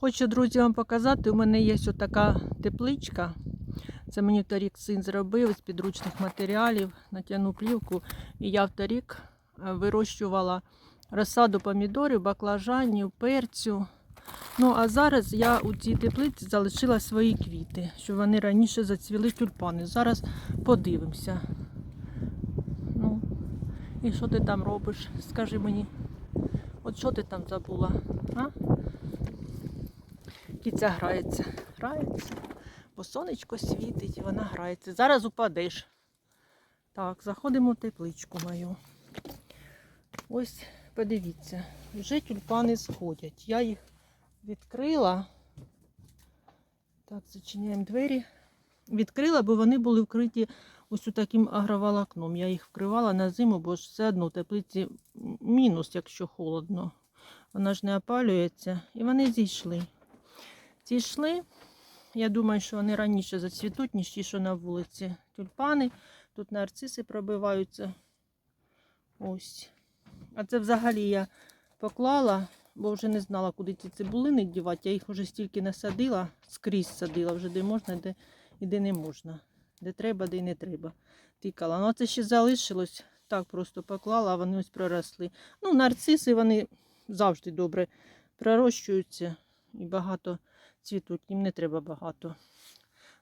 Хочу, друзі, вам показати. У мене є ось така тепличка. Це мені торік син зробив з підручних матеріалів, натягнув плівку. І я вторік е, вирощувала розсаду помідорів, баклажанів, перцю. Ну, а зараз я у цій теплиці залишила свої квіти, щоб вони раніше зацвіли тюльпани. Зараз подивимося. Ну, і що ти там робиш? Скажи мені. От що ти там забула? А? Кіця грається. Грається. Бо сонечко світить і вона грається. Зараз упадеш. Так, заходимо в тепличку мою. Ось, подивіться, вже тюльпани сходять. Я їх відкрила. Так, зачиняємо двері. Відкрила, бо вони були вкриті ось таким агроволокном. Я їх вкривала на зиму, бо ж все одно в теплиці мінус, якщо холодно. Вона ж не опалюється. І вони зійшли. Зійшли. Я думаю, що вони раніше зацвітуть, ніж ті, що на вулиці. Тюльпани. Тут нарциси пробиваються. Ось. А це взагалі я поклала, бо вже не знала, куди ці цибулини дівати. Я їх вже стільки насадила, скрізь садила, вже де можна, де і де не можна. Де треба, де й не треба. Тикала. Ну, це ще залишилось. Так просто поклала, а вони ось проросли. Ну, нарциси вони завжди добре пророщуються і багато цвітуть. Їм не треба багато.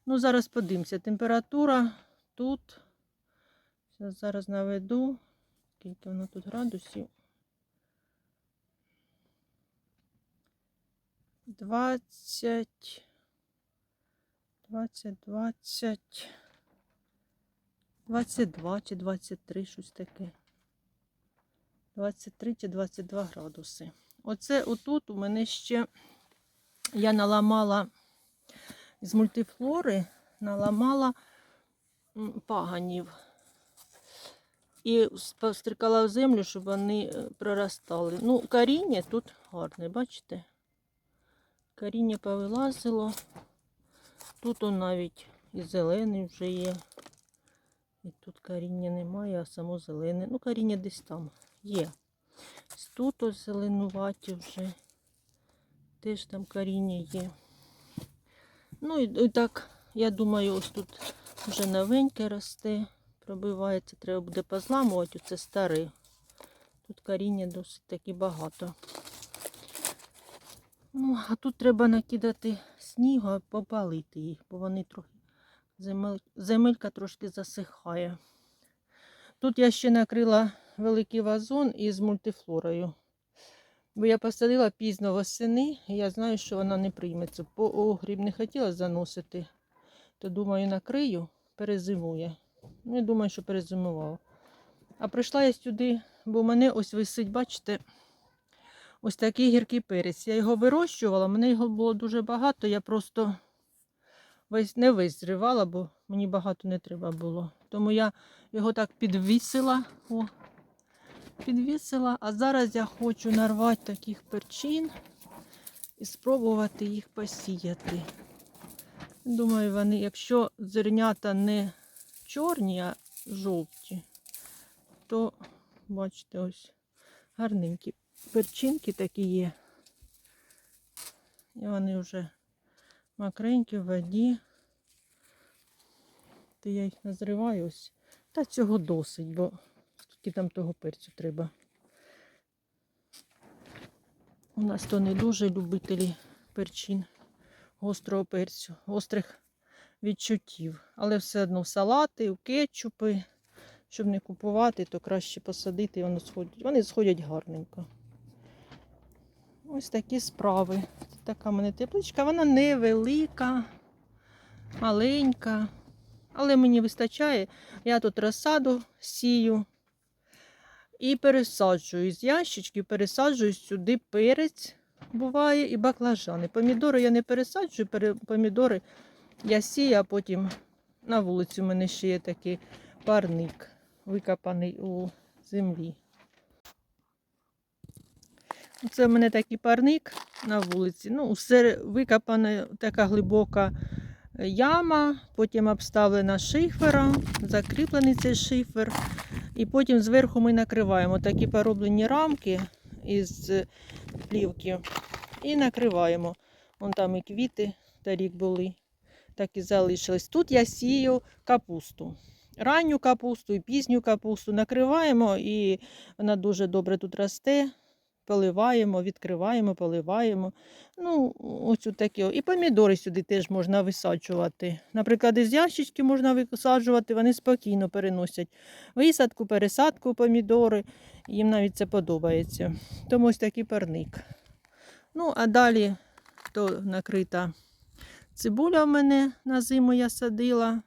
Ну, зараз подивимося. Температура тут. Зараз наведу. Скільки воно тут градусів? 20, 20, 20, 22 чи 23, щось таке. 23 чи 22 градуси. Оце отут у мене ще я наламала з мультифлори, наламала паганів. І пострикала в землю, щоб вони е, проростали. Ну, коріння тут гарне, бачите? Коріння повилазило. Тут он навіть і зелений вже є. І тут коріння немає, а само зелене. Ну, коріння десь там є. Тут ось зеленуваті вже. Теж там коріння є. Ну і, і так, я думаю, ось тут вже новеньке росте, пробивається. Треба буде позламувати. Оце старе. Тут коріння досить таки багато. Ну, а тут треба накидати снігу, а попалити їх, бо вони трохи земель... земелька трошки засихає. Тут я ще накрила великий вазон із мультифлорою. Бо я посадила пізно восени, і я знаю, що вона не прийметься. По огріб не хотіла заносити, то думаю, накрию, перезимує. Ну, я думаю, що перезимувала. А прийшла я сюди, бо в мене ось висить, бачите, ось такий гіркий перець. Я його вирощувала, мене його було дуже багато, я просто весь не весь зривала, бо мені багато не треба було. Тому я його так підвісила. О, підвісила. А зараз я хочу нарвати таких перчин і спробувати їх посіяти. Думаю, вони, якщо зернята не чорні, а жовті, то, бачите, ось гарненькі перчинки такі є. І вони вже мокренькі в воді. То я їх назриваю ось. Та цього досить, бо скільки там того перцю треба. У нас то не дуже любителі перчин гострого перцю, гострих відчуттів. Але все одно в салати, в кетчупи. Щоб не купувати, то краще посадити, і вони сходять. Вони сходять гарненько. Ось такі справи. Така в мене тепличка. Вона невелика, маленька. Але мені вистачає. Я тут розсаду сію і пересаджую з ящичків, пересаджую сюди перець, буває, і баклажани. Помідори я не пересаджую, помідори я сію, а потім на вулиці у мене ще є такий парник, викопаний у землі. Це в мене такий парник на вулиці. Ну, все викопана така глибока яма, потім обставлена шифером, закріплений цей шифер. І потім зверху ми накриваємо такі пороблені рамки із плівки і накриваємо. Вон там і квіти торік були, так і залишились. Тут я сію капусту. Ранню капусту і пізню капусту накриваємо, і вона дуже добре тут росте. Поливаємо, відкриваємо, поливаємо. Ну, ось такі. І помідори сюди теж можна висаджувати. Наприклад, із ящички можна висаджувати, вони спокійно переносять висадку, пересадку помідори. Їм навіть це подобається. Тому ось такий парник. Ну, а далі то накрита цибуля в мене на зиму я садила.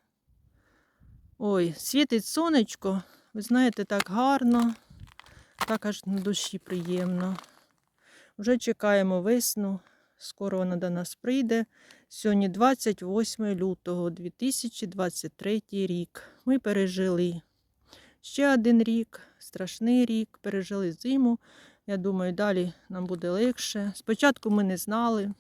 Ой, світить сонечко, ви знаєте, так гарно, так аж на душі приємно. Вже чекаємо весну, скоро вона до нас прийде. Сьогодні 28 лютого 2023 рік. Ми пережили ще один рік, страшний рік, пережили зиму. Я думаю, далі нам буде легше. Спочатку ми не знали,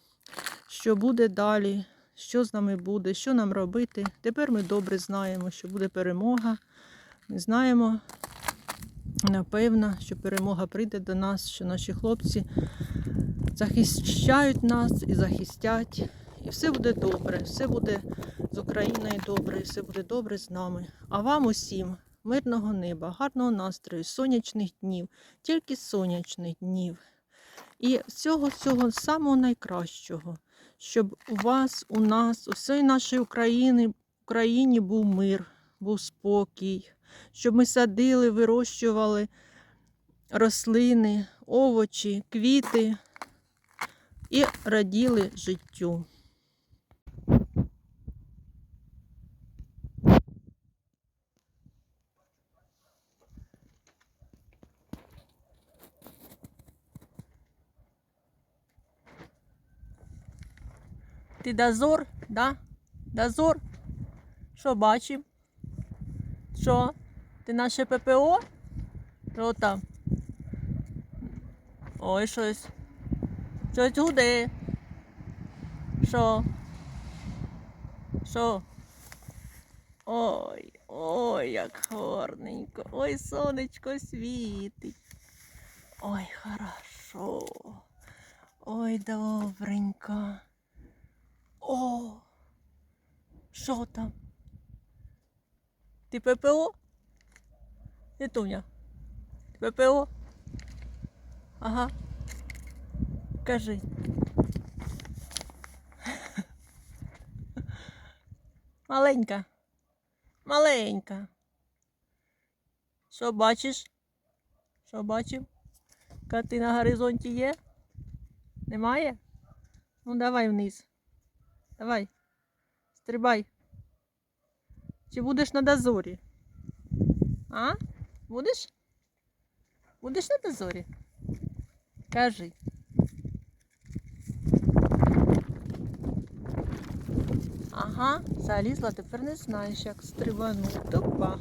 що буде далі, що з нами буде, що нам робити. Тепер ми добре знаємо, що буде перемога. Ми знаємо, напевно, що перемога прийде до нас, що наші хлопці захищають нас і захистять. І все буде добре, все буде з Україною добре, і все буде добре з нами. А вам усім мирного неба, гарного настрою, сонячних днів, тільки сонячних днів. І всього всього самого найкращого, щоб у вас, у нас, у всій нашій Україні, Україні був мир, був спокій, щоб ми садили, вирощували рослини, овочі, квіти і раділи життю. Ти дозор, да? Дозор? Що бачив? Що? Ти наше ППО? Що там? Ой, щось. Щось гуде. Що? Що? Ой, ой, як гарненько. Ой, сонечко світить. Ой, хорошо. Ой, добренько. О, що там? Ти ППО? Ти Туня? Ти ППО? Ага. Кажи. Маленька. Маленька. Що бачиш? Що бачив? Кати на горизонті є? Немає? Ну давай вниз. Давай. Стрибай. Чи будеш на дозорі? А? Будеш? Будеш на дозорі? Кажи. Ага, залізла, тепер не знаєш, як стрибанути. Тупа.